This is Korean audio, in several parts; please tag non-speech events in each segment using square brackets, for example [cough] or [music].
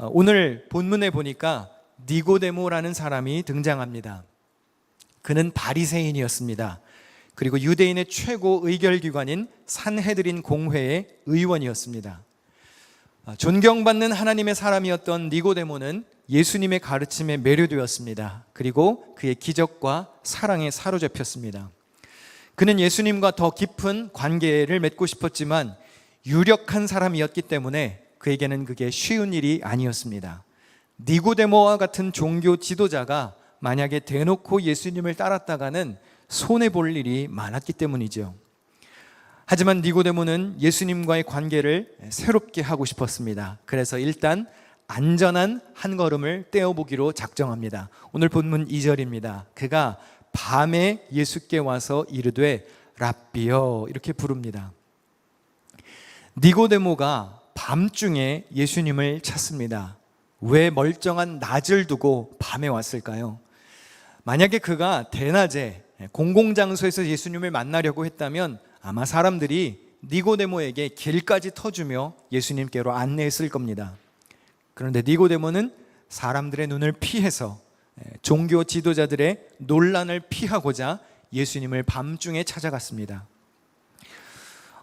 어, 오늘 본문에 보니까 니고데모라는 사람이 등장합니다. 그는 바리새인이었습니다. 그리고 유대인의 최고 의결기관인 산헤드린 공회의 의원이었습니다. 아, 존경받는 하나님의 사람이었던 니고데모는 예수님의 가르침에 매료되었습니다. 그리고 그의 기적과 사랑에 사로잡혔습니다. 그는 예수님과 더 깊은 관계를 맺고 싶었지만 유력한 사람이었기 때문에 그에게는 그게 쉬운 일이 아니었습니다. 니고데모와 같은 종교 지도자가 만약에 대놓고 예수님을 따랐다가는 손해 볼 일이 많았기 때문이죠. 하지만 니고데모는 예수님과의 관계를 새롭게 하고 싶었습니다. 그래서 일단 안전한 한 걸음을 떼어보기로 작정합니다. 오늘 본문 2절입니다. 그가 밤에 예수께 와서 이르되 랍비여 이렇게 부릅니다. 니고데모가 밤중에 예수님을 찾습니다. 왜 멀쩡한 낮을 두고 밤에 왔을까요? 만약에 그가 대낮에 공공장소에서 예수님을 만나려고 했다면 아마 사람들이 니고데모에게 길까지 터주며 예수님께로 안내했을 겁니다. 그런데 니고데모는 사람들의 눈을 피해서 종교 지도자들의 논란을 피하고자 예수님을 밤중에 찾아갔습니다.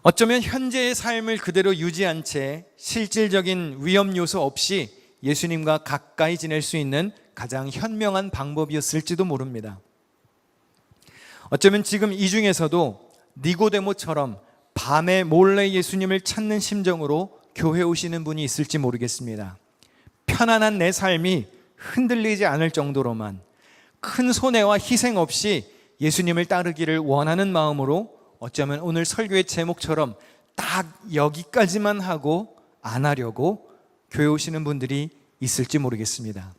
어쩌면 현재의 삶을 그대로 유지한 채 실질적인 위험 요소 없이 예수님과 가까이 지낼 수 있는 가장 현명한 방법이었을지도 모릅니다. 어쩌면 지금 이 중에서도 니고데모처럼 밤에 몰래 예수님을 찾는 심정으로 교회 오시는 분이 있을지 모르겠습니다. 편안한 내 삶이 흔들리지 않을 정도로만 큰 손해와 희생 없이 예수님을 따르기를 원하는 마음으로 어쩌면 오늘 설교의 제목처럼 딱 여기까지만 하고 안 하려고 교회 오시는 분들이 있을지 모르겠습니다.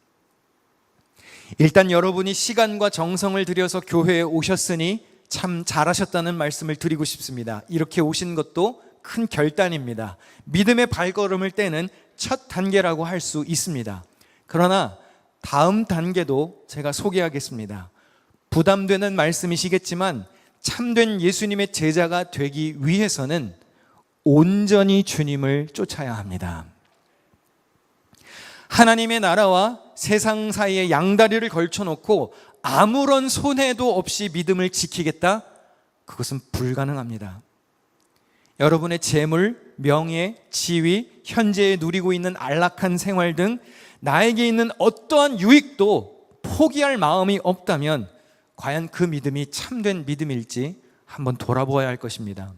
일단 여러분이 시간과 정성을 들여서 교회에 오셨으니 참 잘하셨다는 말씀을 드리고 싶습니다. 이렇게 오신 것도 큰 결단입니다. 믿음의 발걸음을 떼는 첫 단계라고 할 수 있습니다. 그러나 다음 단계도 제가 소개하겠습니다. 부담되는 말씀이시겠지만 참된 예수님의 제자가 되기 위해서는 온전히 주님을 쫓아야 합니다. 하나님의 나라와 세상 사이에 양다리를 걸쳐놓고 아무런 손해도 없이 믿음을 지키겠다? 그것은 불가능합니다. 여러분의 재물, 명예, 지위, 현재에 누리고 있는 안락한 생활 등 나에게 있는 어떠한 유익도 포기할 마음이 없다면 과연 그 믿음이 참된 믿음일지 한번 돌아보아야 할 것입니다.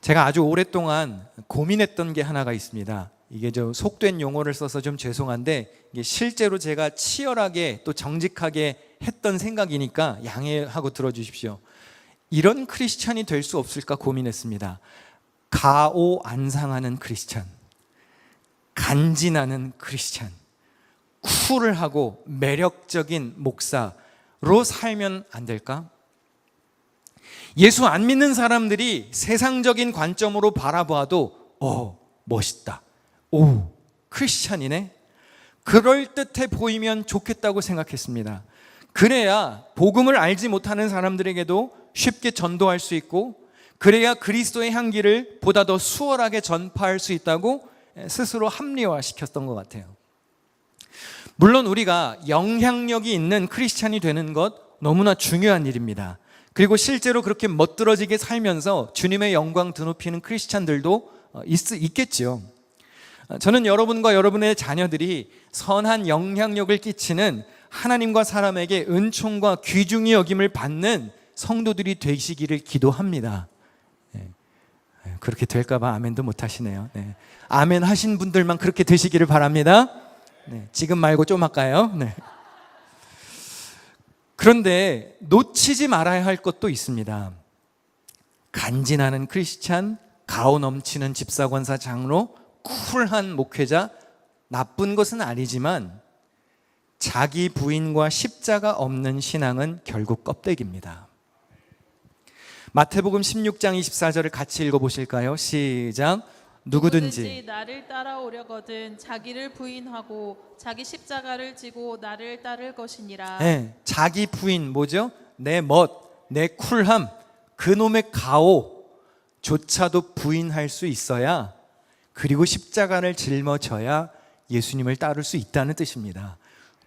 제가 아주 오랫동안 고민했던 게 하나가 있습니다. 이게 좀 속된 용어를 써서 좀 죄송한데 실제로 제가 치열하게 또 정직하게 했던 생각이니까 양해하고 들어주십시오. 이런 크리스찬이 될 수 없을까 고민했습니다. 가오 안상하는 크리스찬, 간지나는 크리스찬, 쿨하고 매력적인 목사로 살면 안 될까? 예수 안 믿는 사람들이 세상적인 관점으로 바라봐도 어 멋있다. 오 크리스찬이네. 그럴 듯해 보이면 좋겠다고 생각했습니다. 그래야 복음을 알지 못하는 사람들에게도 쉽게 전도할 수 있고 그래야 그리스도의 향기를 보다 더 수월하게 전파할 수 있다고 스스로 합리화시켰던 것 같아요. 물론 우리가 영향력이 있는 크리스찬이 되는 것 너무나 중요한 일입니다. 그리고 실제로 그렇게 멋들어지게 살면서 주님의 영광 드높이는 크리스찬들도 어, 있, 있겠지요. 저는 여러분과 여러분의 자녀들이 선한 영향력을 끼치는 하나님과 사람에게 은총과 귀중히 여김을 받는 성도들이 되시기를 기도합니다. 네. 그렇게 될까봐 아멘도 못 하시네요. 네. 아멘 하신 분들만 그렇게 되시기를 바랍니다. 네. 지금 말고 좀 할까요? 네. 그런데 놓치지 말아야 할 것도 있습니다. 간지나는 크리스찬, 가오 넘치는 집사권사 장로, 쿨한 목회자, 나쁜 것은 아니지만 자기 부인과 십자가 없는 신앙은 결국 껍데기입니다. 마태복음 16장 24절을 같이 읽어 보실까요? 시작. 누구든지 나를 따라오려거든 자기를 부인하고 자기 십자가를 지고 나를 따를 것이니라. 네, 자기 부인 뭐죠? 내 멋, 내 쿨함, 그놈의 가오조차도 부인할 수 있어야 그리고 십자가를 짊어져야 예수님을 따를 수 있다는 뜻입니다.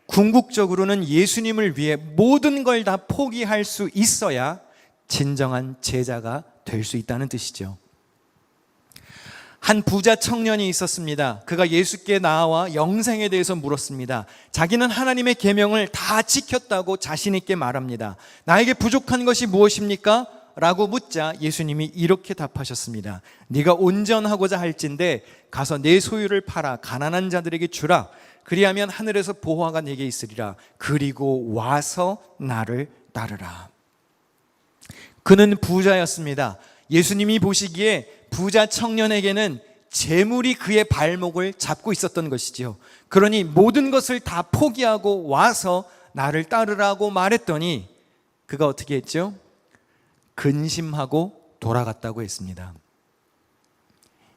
궁극적으로는 예수님을 위해 모든 걸 다 포기할 수 있어야 진정한 제자가 될 수 있다는 뜻이죠. 한 부자 청년이 있었습니다. 그가 예수께 나와 영생에 대해서 물었습니다. 자기는 하나님의 계명을 다 지켰다고 자신 있게 말합니다. 나에게 부족한 것이 무엇입니까? 라고 묻자 예수님이 이렇게 답하셨습니다. 네가 온전하고자 할진대 가서 내 소유를 팔아 가난한 자들에게 주라. 그리하면 하늘에서 보화가 내게 있으리라. 그리고 와서 나를 따르라. 그는 부자였습니다. 예수님이 보시기에 부자 청년에게는 재물이 그의 발목을 잡고 있었던 것이지요. 그러니 모든 것을 다 포기하고 와서 나를 따르라고 말했더니 그가 어떻게 했죠? 근심하고 돌아갔다고 했습니다.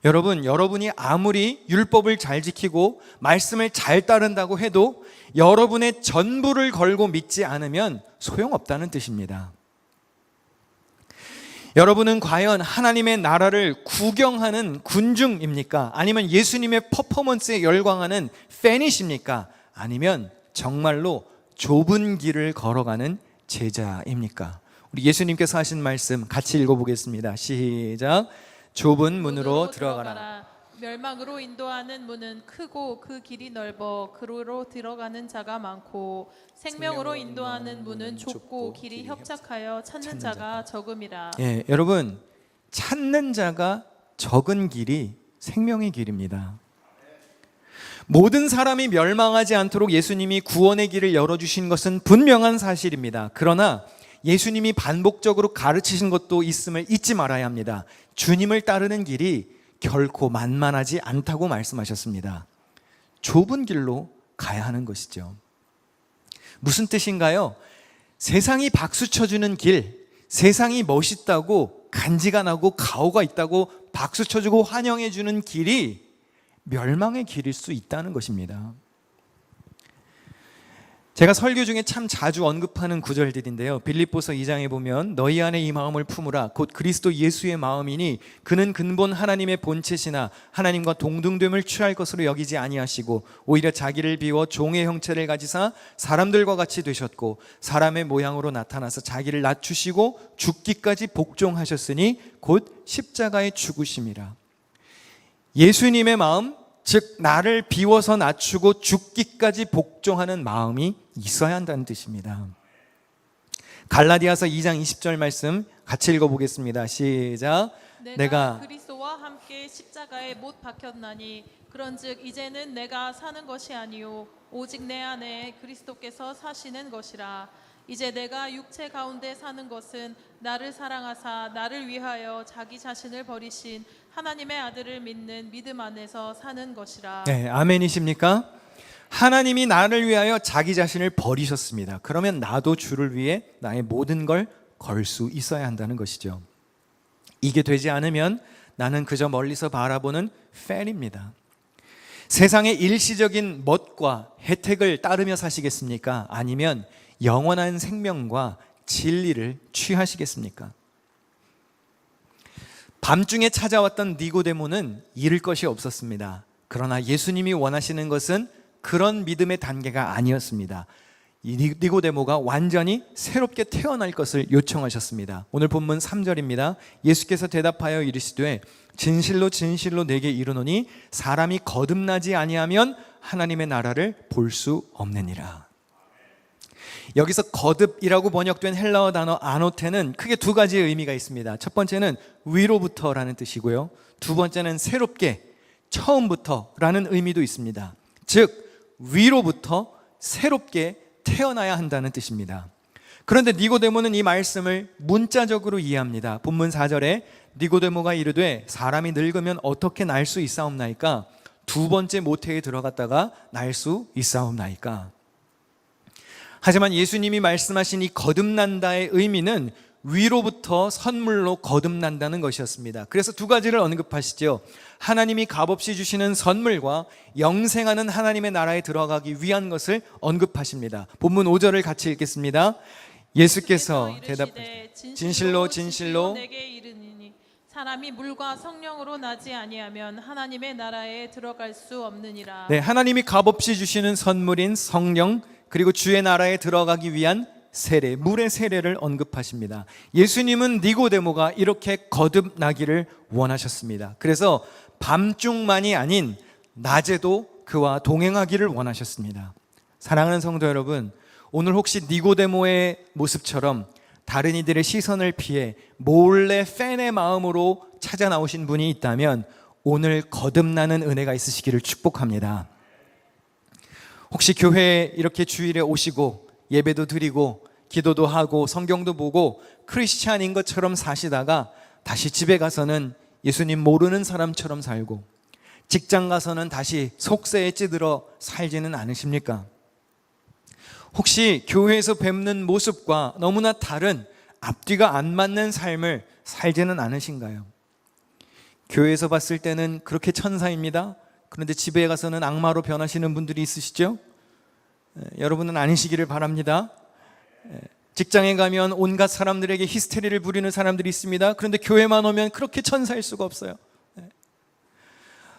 여러분, 여러분이 아무리 율법을 잘 지키고 말씀을 잘 따른다고 해도 여러분의 전부를 걸고 믿지 않으면 소용없다는 뜻입니다. 여러분은 과연 하나님의 나라를 구경하는 군중입니까? 아니면 예수님의 퍼포먼스에 열광하는 팬이십니까? 아니면 정말로 좁은 길을 걸어가는 제자입니까? 우리 예수님께서 하신 말씀 같이 읽어보겠습니다. 시작. 좁은 문으로 들어가라. 멸망으로 인도하는 문은 크고 그 길이 넓어 그로 들어가는 자가 많고 생명으로 인도하는 문은 좁고 길이 협착하여 찾는 자가 적음이라. 예, 여러분 찾는 자가 적은 길이 생명의 길입니다. 모든 사람이 멸망하지 않도록 예수님이 구원의 길을 열어주신 것은 분명한 사실입니다. 그러나 예수님이 반복적으로 가르치신 것도 있음을 잊지 말아야 합니다. 주님을 따르는 길이 결코 만만하지 않다고 말씀하셨습니다. 좁은 길로 가야 하는 것이죠. 무슨 뜻인가요? 세상이 박수 쳐주는 길, 세상이 멋있다고 간지가 나고 가오가 있다고 박수 쳐주고 환영해주는 길이 멸망의 길일 수 있다는 것입니다. 제가 설교 중에 참 자주 언급하는 구절들인데요. 빌립보서 2장에 보면 너희 안에 이 마음을 품으라 곧 그리스도 예수의 마음이니 그는 근본 하나님의 본체시나 하나님과 동등됨을 취할 것으로 여기지 아니하시고 오히려 자기를 비워 종의 형체를 가지사 사람들과 같이 되셨고 사람의 모양으로 나타나서 자기를 낮추시고 죽기까지 복종하셨으니 곧 십자가의 죽으심이라. 예수님의 마음 즉 나를 비워서 낮추고 죽기까지 복종하는 마음이 있어야 한다는 뜻입니다. 갈라디아서 2장 20절 말씀 같이 읽어 보겠습니다. 시작. 내가, 내가 그리스도와 함께 십자가에 못 박혔나니 그런즉 이제는 내가 사는 것이 아니요 오직 내 안에 그리스도께서 사시는 것이라 이제 내가 육체 가운데 사는 것은 나를 사랑하사 나를 위하여 자기 자신을 버리신 하나님의 아들을 믿는 믿음 안에서 사는 것이라 네, 아멘이십니까? 하나님이 나를 위하여 자기 자신을 버리셨습니다. 그러면 나도 주를 위해 나의 모든 걸 걸 수 있어야 한다는 것이죠. 이게 되지 않으면 나는 그저 멀리서 바라보는 팬입니다. 세상의 일시적인 멋과 혜택을 따르며 사시겠습니까? 아니면 영원한 생명과 진리를 취하시겠습니까? 밤중에 찾아왔던 니고데모는 잃을 것이 없었습니다. 그러나 예수님이 원하시는 것은 그런 믿음의 단계가 아니었습니다. 니고데모가 완전히 새롭게 태어날 것을 요청하셨습니다. 오늘 본문 3절입니다. 예수께서 대답하여 이르시되 진실로 진실로 내게 이르노니 사람이 거듭나지 아니하면 하나님의 나라를 볼 수 없느니라. 여기서 거듭이라고 번역된 헬라어 단어 아노테는 크게 두 가지의 의미가 있습니다. 첫 번째는 위로부터라는 뜻이고요. 두 번째는 새롭게 처음부터라는 의미도 있습니다. 즉 위로부터 새롭게 태어나야 한다는 뜻입니다. 그런데 니고데모는 이 말씀을 문자적으로 이해합니다. 본문 4절에 니고데모가 이르되 사람이 늙으면 어떻게 날 수 있사옵나이까? 두 번째 모태에 들어갔다가 날 수 있사옵나이까? 하지만 예수님이 말씀하신 이 거듭난다의 의미는 위로부터 선물로 거듭난다는 것이었습니다. 그래서 두 가지를 언급하시죠. 하나님이 값없이 주시는 선물과 영생하는 하나님의 나라에 들어가기 위한 것을 언급하십니다. 본문 5절을 같이 읽겠습니다. 예수께서 대답 진실로 진실로 내게 이르니 사람이 물과 성령으로 나지 아니하면 하나님의 나라에 들어갈 수 없느니라. 네, 하나님이 값없이 주시는 선물인 성령 그리고 주의 나라에 들어가기 위한 세례, 물의 세례를 언급하십니다. 예수님은 니고데모가 이렇게 거듭나기를 원하셨습니다. 그래서 밤중만이 아닌 낮에도 그와 동행하기를 원하셨습니다. 사랑하는 성도 여러분, 오늘 혹시 니고데모의 모습처럼 다른 이들의 시선을 피해 몰래 팬의 마음으로 찾아 나오신 분이 있다면 오늘 거듭나는 은혜가 있으시기를 축복합니다. 혹시 교회에 이렇게 주일에 오시고 예배도 드리고 기도도 하고 성경도 보고 크리스찬인 것처럼 사시다가 다시 집에 가서는 예수님 모르는 사람처럼 살고 직장 가서는 다시 속세에 찌들어 살지는 않으십니까? 혹시 교회에서 뵙는 모습과 너무나 다른 앞뒤가 안 맞는 삶을 살지는 않으신가요? 교회에서 봤을 때는 그렇게 천사입니다. 그런데 집에 가서는 악마로 변하시는 분들이 있으시죠? 에, 여러분은 아니시기를 바랍니다. 에, 직장에 가면 온갖 사람들에게 히스테리를 부리는 사람들이 있습니다. 그런데 교회만 오면 그렇게 천사일 수가 없어요. 에.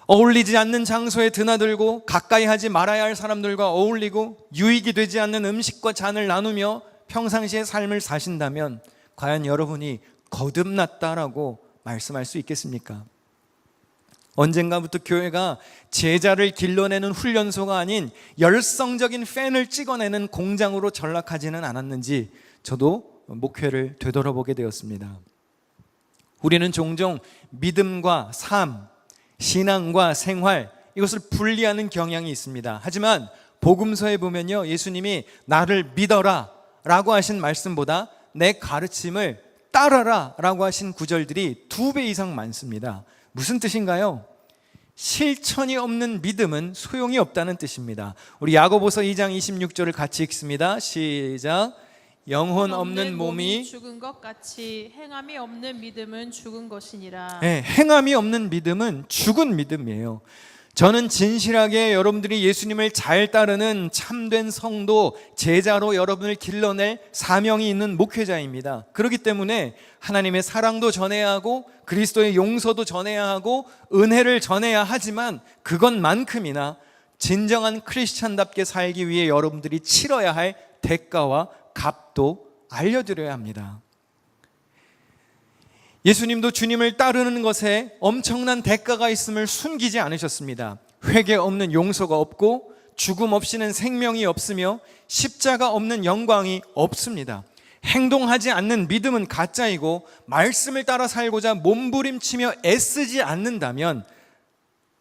어울리지 않는 장소에 드나들고 가까이 하지 말아야 할 사람들과 어울리고 유익이 되지 않는 음식과 잔을 나누며 평상시의 삶을 사신다면 과연 여러분이 거듭났다라고 말씀할 수 있겠습니까? 언젠가부터 교회가 제자를 길러내는 훈련소가 아닌 열성적인 팬을 찍어내는 공장으로 전락하지는 않았는지 저도 목회를 되돌아보게 되었습니다. 우리는 종종 믿음과 삶, 신앙과 생활 이것을 분리하는 경향이 있습니다. 하지만 복음서에 보면요. 예수님이 나를 믿어라 라고 하신 말씀보다 내 가르침을 따라라 라고 하신 구절들이 두 배 이상 많습니다. 무슨 뜻인가요? 실천이 없는 믿음은 소용이 없다는 뜻입니다. 우리 야고보서 2장 26절을 같이 읽습니다. 시작. 영혼 없는 몸이 죽은 것 같이 행함이 없는 믿음은 죽은 것이니라. 네, 행함이 없는 믿음은 죽은 믿음이에요. 저는 진실하게 여러분들이 예수님을 잘 따르는 참된 성도, 제자로 여러분을 길러낼 사명이 있는 목회자입니다. 그렇기 때문에 하나님의 사랑도 전해야 하고 그리스도의 용서도 전해야 하고 은혜를 전해야 하지만 그것만큼이나 진정한 크리스찬답게 살기 위해 여러분들이 치러야 할 대가와 값도 알려드려야 합니다. 예수님도 주님을 따르는 것에 엄청난 대가가 있음을 숨기지 않으셨습니다. 회개 없는 용서가 없고 죽음 없이는 생명이 없으며 십자가 없는 영광이 없습니다. 행동하지 않는 믿음은 가짜이고 말씀을 따라 살고자 몸부림치며 애쓰지 않는다면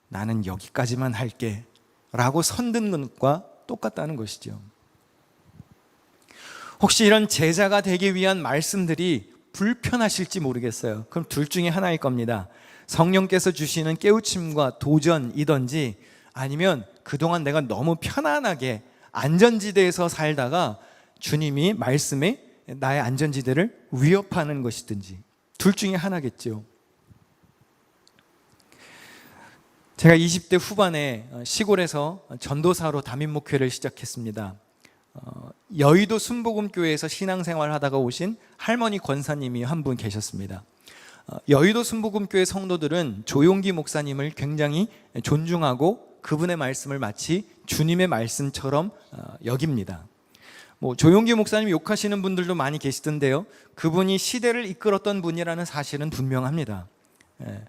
나는 여기까지만 할게 라고 선듣는 것과 똑같다는 것이죠. 혹시 이런 제자가 되기 위한 말씀들이 불편하실지 모르겠어요. 그럼 둘 중에 하나일 겁니다. 성령께서 주시는 깨우침과 도전이든지 아니면 그동안 내가 너무 편안하게 안전지대에서 살다가 주님이 말씀에 나의 안전지대를 위협하는 것이든지 둘 중에 하나겠죠. 제가 20대 후반에 시골에서 전도사로 담임 목회를 시작했습니다. 어, 여의도 순복음교회에서 신앙생활 하다가 오신 할머니 권사님이 한 분 계셨습니다. 어, 여의도 순복음교회 성도들은 조용기 목사님을 굉장히 존중하고 그분의 말씀을 마치 주님의 말씀처럼 어, 여깁니다. 뭐 조용기 목사님 욕하시는 분들도 많이 계시던데요. 그분이 시대를 이끌었던 분이라는 사실은 분명합니다. 예.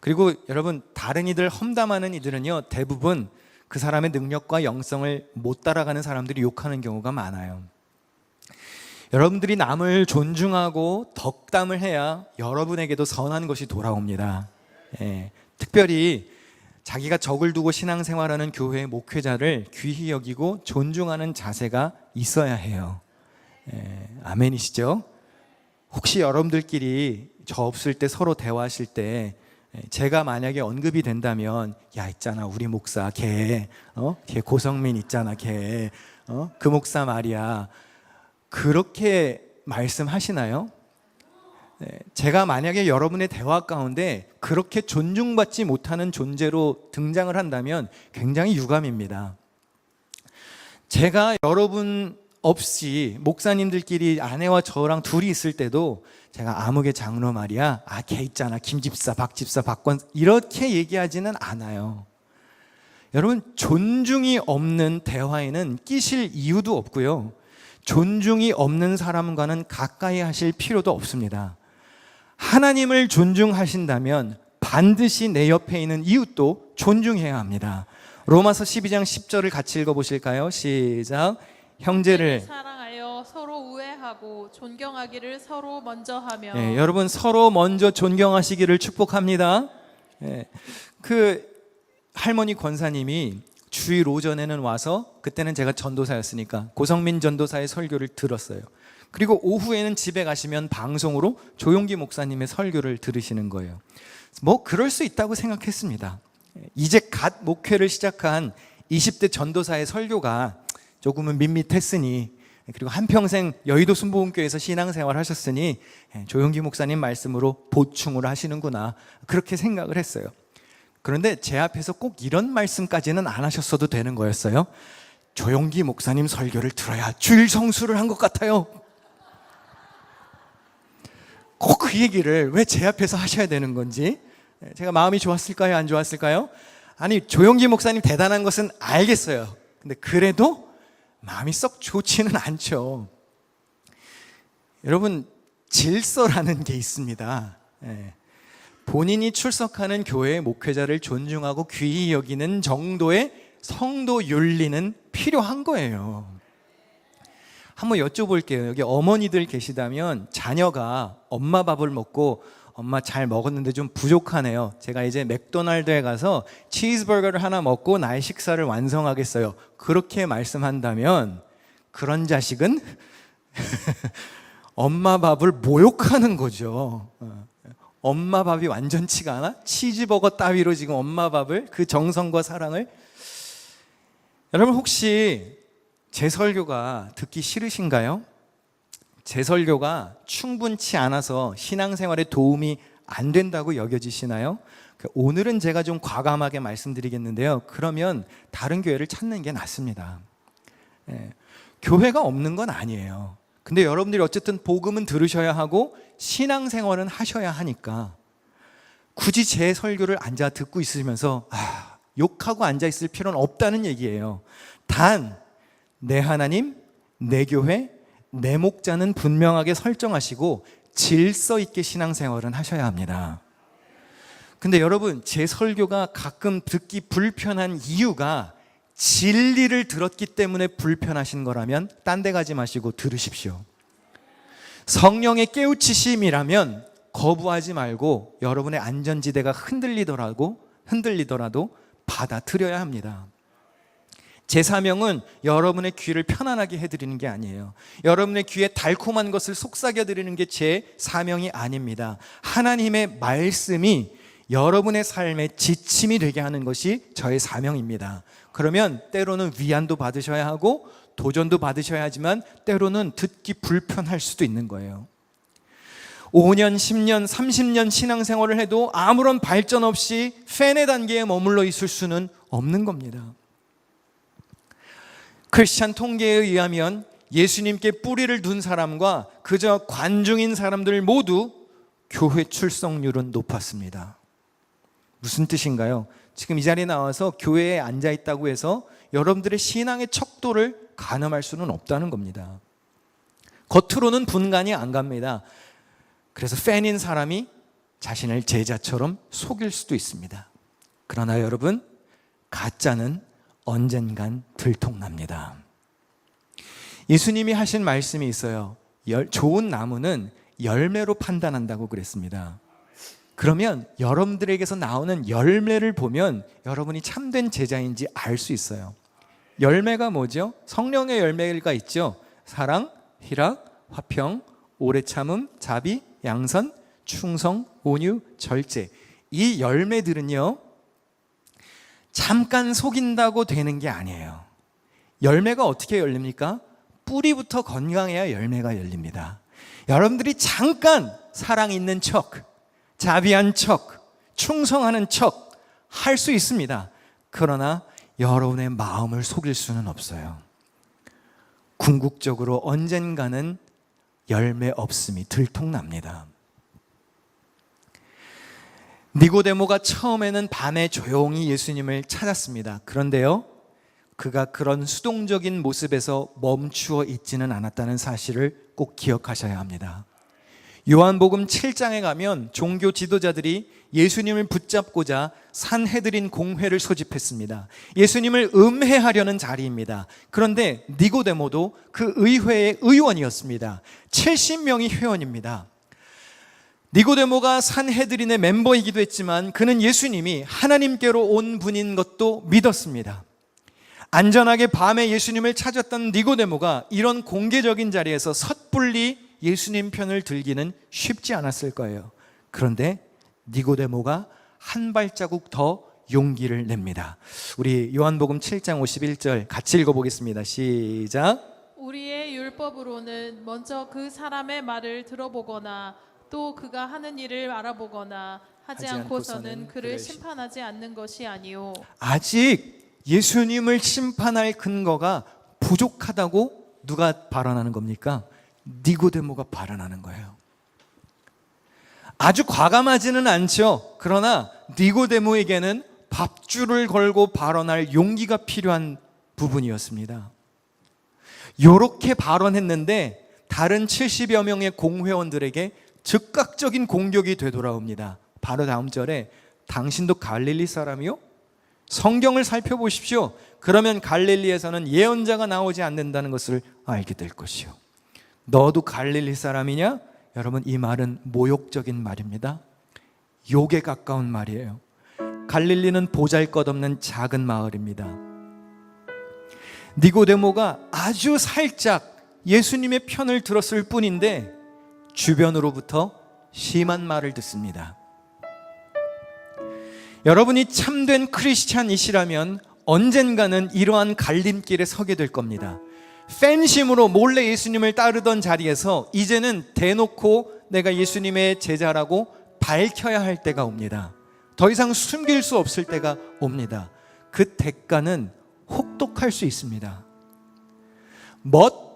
그리고 여러분 다른 이들 험담하는 이들은요 대부분 그 사람의 능력과 영성을 못 따라가는 사람들이 욕하는 경우가 많아요. 여러분들이 남을 존중하고 덕담을 해야 여러분에게도 선한 것이 돌아옵니다. 예, 특별히 자기가 적을 두고 신앙생활하는 교회의 목회자를 귀히 여기고 존중하는 자세가 있어야 해요. 예, 아멘이시죠? 혹시 여러분들끼리 저 없을 때 서로 대화하실 때 제가 만약에 언급이 된다면 야 있잖아 우리 목사 걔 어? 걔 고성민 있잖아 걔 어? 그 목사 말이야 그렇게 말씀하시나요? 네, 제가 만약에 여러분의 대화 가운데 그렇게 존중받지 못하는 존재로 등장을 한다면 굉장히 유감입니다. 제가 여러분 없이 목사님들끼리 아내와 저랑 둘이 있을 때도 제가 아무개 장로 말이야. 아 걔 있잖아. 김 집사 박 집사 박권. 이렇게 얘기하지는 않아요. 여러분 존중이 없는 대화에는 끼실 이유도 없고요. 존중이 없는 사람과는 가까이 하실 필요도 없습니다. 하나님을 존중하신다면 반드시 내 옆에 있는 이웃도 존중해야 합니다. 로마서 12장 10절을 같이 읽어 보실까요? 시작. 형제를 하고 존경하기를 서로 먼저 하며 예, 여러분 서로 먼저 존경하시기를 축복합니다. 예, 그 할머니 권사님이 주일 오전에는 와서 그때는 제가 전도사였으니까 고성민 전도사의 설교를 들었어요. 그리고 오후에는 집에 가시면 방송으로 조용기 목사님의 설교를 들으시는 거예요. 뭐 그럴 수 있다고 생각했습니다. 예, 이제 갓 목회를 시작한 20대 전도사의 설교가 조금은 밋밋했으니 그리고 한평생 여의도 순복음교회에서 신앙생활 하셨으니 예, 조용기 목사님 말씀으로 보충을 하시는구나 그렇게 생각을 했어요. 그런데 제 앞에서 꼭 이런 말씀까지는 안 하셨어도 되는 거였어요. 조용기 목사님 설교를 들어야 주일 성수를 한 것 같아요. 꼭 그 얘기를 왜 제 앞에서 하셔야 되는 건지 예, 제가 마음이 좋았을까요? 안 좋았을까요? 아니 조용기 목사님 대단한 것은 알겠어요. 근데 그래도 마음이 썩 좋지는 않죠. 여러분 질서라는 게 있습니다. 예. 본인이 출석하는 교회의 목회자를 존중하고 귀히 여기는 정도의 성도 윤리는 필요한 거예요. 한번 여쭤볼게요. 여기 어머니들 계시다면 자녀가 엄마 밥을 먹고 엄마 잘 먹었는데 좀 부족하네요. 제가 이제 맥도날드에 가서 치즈버거를 하나 먹고 나의 식사를 완성하겠어요. 그렇게 말씀한다면 그런 자식은 [laughs] 엄마 밥을 모욕하는 거죠. 어. 엄마 밥이 완전치가 않아? 치즈버거 따위로 지금 엄마 밥을 그 정성과 사랑을 여러분 혹시 제 설교가 듣기 싫으신가요? 제 설교가 충분치 않아서 신앙생활에 도움이 안 된다고 여겨지시나요? 그 오늘은 제가 좀 과감하게 말씀드리겠는데요. 그러면 다른 교회를 찾는 게 낫습니다. 예, 교회가 없는 건 아니에요. 근데 여러분들이 어쨌든 복음은 들으셔야 하고 신앙생활은 하셔야 하니까 굳이 제 설교를 앉아 듣고 있으면서 아, 욕하고 앉아 있을 필요는 없다는 얘기예요. 단 내 하나님, 내 교회, 내 목자는 분명하게 설정하시고 질서 있게 신앙생활은 하셔야 합니다. 근데 여러분, 제 설교가 가끔 듣기 불편한 이유가 진리를 들었기 때문에 불편하신 거라면 딴 데 가지 마시고 들으십시오. 성령의 깨우치심이라면 거부하지 말고 여러분의 안전지대가 흔들리더라도 흔들리더라도 받아들여야 합니다. 제 사명은 여러분의 귀를 편안하게 해드리는 게 아니에요. 여러분의 귀에 달콤한 것을 속삭여 드리는 게 제 사명이 아닙니다. 하나님의 말씀이 여러분의 삶의 지침이 되게 하는 것이 저의 사명입니다. 그러면 때로는 위안도 받으셔야 하고 도전도 받으셔야 하지만 때로는 듣기 불편할 수도 있는 거예요. 5년, 10년, 30년 신앙생활을 해도 아무런 발전 없이 팬의 단계에 머물러 있을 수는 없는 겁니다. 크리스찬 통계에 의하면 예수님께 뿌리를 둔 사람과 그저 관중인 사람들 모두 교회 출석률은 높았습니다. 무슨 뜻인가요? 지금 이 자리에 나와서 교회에 앉아 있다고 해서 여러분들의 신앙의 척도를 가늠할 수는 없다는 겁니다. 겉으로는 분간이 안 갑니다. 그래서 팬인 사람이 자신을 제자처럼 속일 수도 있습니다. 그러나 여러분, 가짜는 언젠간 들통납니다. 예수님이 하신 말씀이 있어요. 열, 좋은 나무는 열매로 판단한다고 그랬습니다. 그러면 여러분들에게서 나오는 열매를 보면 여러분이 참된 제자인지 알 수 있어요. 열매가 뭐죠? 성령의 열매가 있죠. 사랑, 희락, 화평, 오래 참음, 자비, 양선, 충성, 온유, 절제. 이 열매들은요. 잠깐 속인다고 되는 게 아니에요. 열매가 어떻게 열립니까? 뿌리부터 건강해야 열매가 열립니다. 여러분들이 잠깐 사랑 있는 척, 자비한 척, 충성하는 척 할 수 있습니다. 그러나 여러분의 마음을 속일 수는 없어요. 궁극적으로 언젠가는 열매 없음이 들통납니다. 니고데모가 처음에는 밤에 조용히 예수님을 찾았습니다. 그런데요, 그가 그런 수동적인 모습에서 멈추어 있지는 않았다는 사실을 꼭 기억하셔야 합니다. 요한복음 7장에 가면 종교 지도자들이 예수님을 붙잡고자 산헤드린 공회를 소집했습니다. 예수님을 음해하려는 자리입니다. 그런데 니고데모도 그 의회의 의원이었습니다. 70명이 회원입니다. 니고데모가 산헤드린의 멤버이기도 했지만 그는 예수님이 하나님께로 온 분인 것도 믿었습니다. 안전하게 밤에 예수님을 찾았던 니고데모가 이런 공개적인 자리에서 섣불리 예수님 편을 들기는 쉽지 않았을 거예요. 그런데 니고데모가 한 발자국 더 용기를 냅니다. 우리 요한복음 7장 51절 같이 읽어보겠습니다. 시작. 우리의 율법으로는 먼저 그 사람의 말을 들어보거나 또 그가 하는 일을 알아보거나 하지 하지 않고서는 그를 심판하지 않는 것이 아니요 아직 예수님을 심판할 근거가 부족하다고 누가 발언하는 겁니까? 니고데모가 발언하는 거예요. 아주 과감하지는 않죠. 그러나 니고데모에게는 밥줄을 걸고 발언할 용기가 필요한 부분이었습니다. 요렇게 발언했는데 다른 70여 명의 공회원들에게 즉각적인 공격이 되돌아옵니다. 바로 다음 절에 당신도 갈릴리 사람이요? 성경을 살펴보십시오. 그러면 갈릴리에서는 예언자가 나오지 않는다는 것을 알게 될 것이요. 너도 갈릴리 사람이냐? 여러분 이 말은 모욕적인 말입니다. 욕에 가까운 말이에요. 갈릴리는 보잘 것 없는 작은 마을입니다. 니고데모가 아주 살짝 예수님의 편을 들었을 뿐인데 주변으로부터 심한 말을 듣습니다. 여러분이 참된 크리스찬이시라면 언젠가는 이러한 갈림길에 서게 될 겁니다. 팬심으로 몰래 예수님을 따르던 자리에서 이제는 대놓고 내가 예수님의 제자라고 밝혀야 할 때가 옵니다. 더 이상 숨길 수 없을 때가 옵니다. 그 대가는 혹독할 수 있습니다. 멋,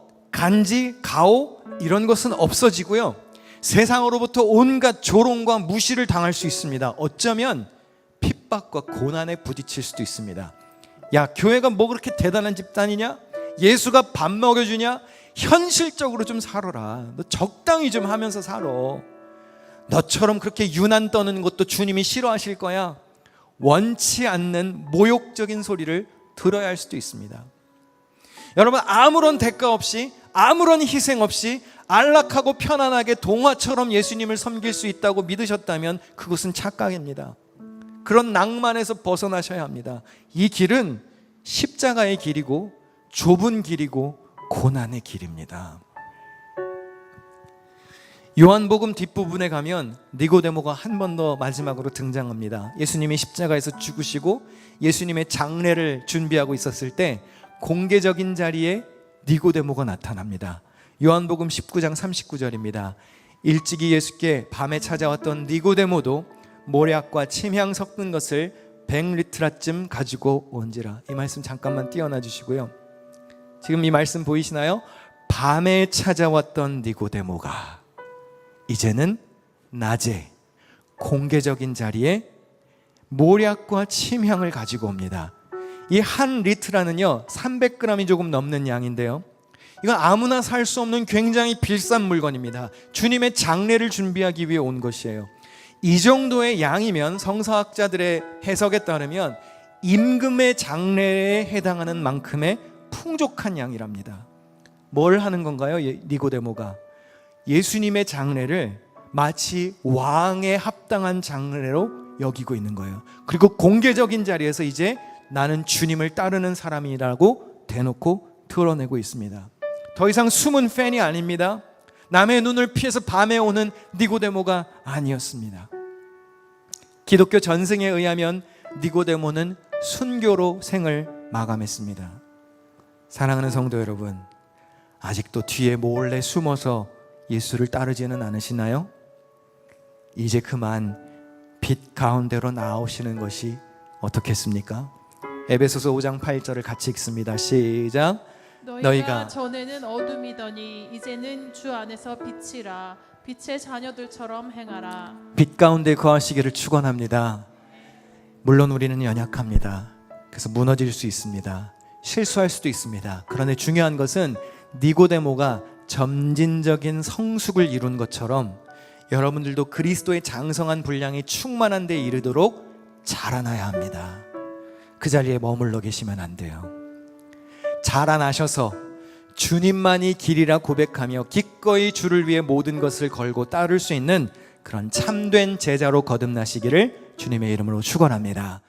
간지, 가오 이런 것은 없어지고요. 세상으로부터 온갖 조롱과 무시를 당할 수 있습니다. 어쩌면 핍박과 고난에 부딪힐 수도 있습니다. 야, 교회가 뭐 그렇게 대단한 집단이냐? 예수가 밥 먹여주냐? 현실적으로 좀 살아라. 너 적당히 좀 하면서 살아. 너처럼 그렇게 유난 떠는 것도 주님이 싫어하실 거야. 원치 않는 모욕적인 소리를 들어야 할 수도 있습니다. 여러분 아무런 대가 없이 아무런 희생 없이 안락하고 편안하게 동화처럼 예수님을 섬길 수 있다고 믿으셨다면 그것은 착각입니다. 그런 낭만에서 벗어나셔야 합니다. 이 길은 십자가의 길이고 좁은 길이고 고난의 길입니다. 요한복음 뒷부분에 가면 니고데모가 한 번 더 마지막으로 등장합니다. 예수님이 십자가에서 죽으시고 예수님의 장례를 준비하고 있었을 때 공개적인 자리에 니고데모가 나타납니다. 요한복음 19장 39절입니다. 일찍이 예수께 밤에 찾아왔던 니고데모도 모략과 침향 섞은 것을 100리트라쯤 가지고 온지라. 이 말씀 잠깐만 띄어놔 주시고요. 지금 이 말씀 보이시나요? 밤에 찾아왔던 니고데모가 이제는 낮에 공개적인 자리에 모략과 침향을 가지고 옵니다. 이 한 리트라는요 300g이 조금 넘는 양인데요. 이건 아무나 살 수 없는 굉장히 비싼 물건입니다. 주님의 장례를 준비하기 위해 온 것이에요. 이 정도의 양이면 성서학자들의 해석에 따르면 임금의 장례에 해당하는 만큼의 풍족한 양이랍니다. 뭘 하는 건가요? 예- 니고데모가 예수님의 장례를 마치 왕에 합당한 장례로 여기고 있는 거예요. 그리고 공개적인 자리에서 이제 나는 주님을 따르는 사람이라고 대놓고 드러내고 있습니다. 더 이상 숨은 팬이 아닙니다. 남의 눈을 피해서 밤에 오는 니고데모가 아니었습니다. 기독교 전승에 의하면 니고데모는 순교로 생을 마감했습니다. 사랑하는 성도 여러분, 아직도 뒤에 몰래 숨어서 예수를 따르지는 않으시나요? 이제 그만 빛 가운데로 나오시는 것이 어떻겠습니까? 에베소서 5장 8절을 같이 읽습니다. 시작. 너희가, 너희가 전에는 어둠이더니 이제는 주 안에서 빛이라 빛의 자녀들처럼 행하라 빛 가운데 거하시기를 축원합니다. 물론 우리는 연약합니다. 그래서 무너질 수 있습니다. 실수할 수도 있습니다. 그런데 중요한 것은 니고데모가 점진적인 성숙을 이룬 것처럼 여러분들도 그리스도의 장성한 분량이 충만한 데 이르도록 자라나야 합니다. 그 자리에 머물러 계시면 안 돼요. 자라나셔서 주님만이 길이라 고백하며 기꺼이 주를 위해 모든 것을 걸고 따를 수 있는 그런 참된 제자로 거듭나시기를 주님의 이름으로 축원합니다.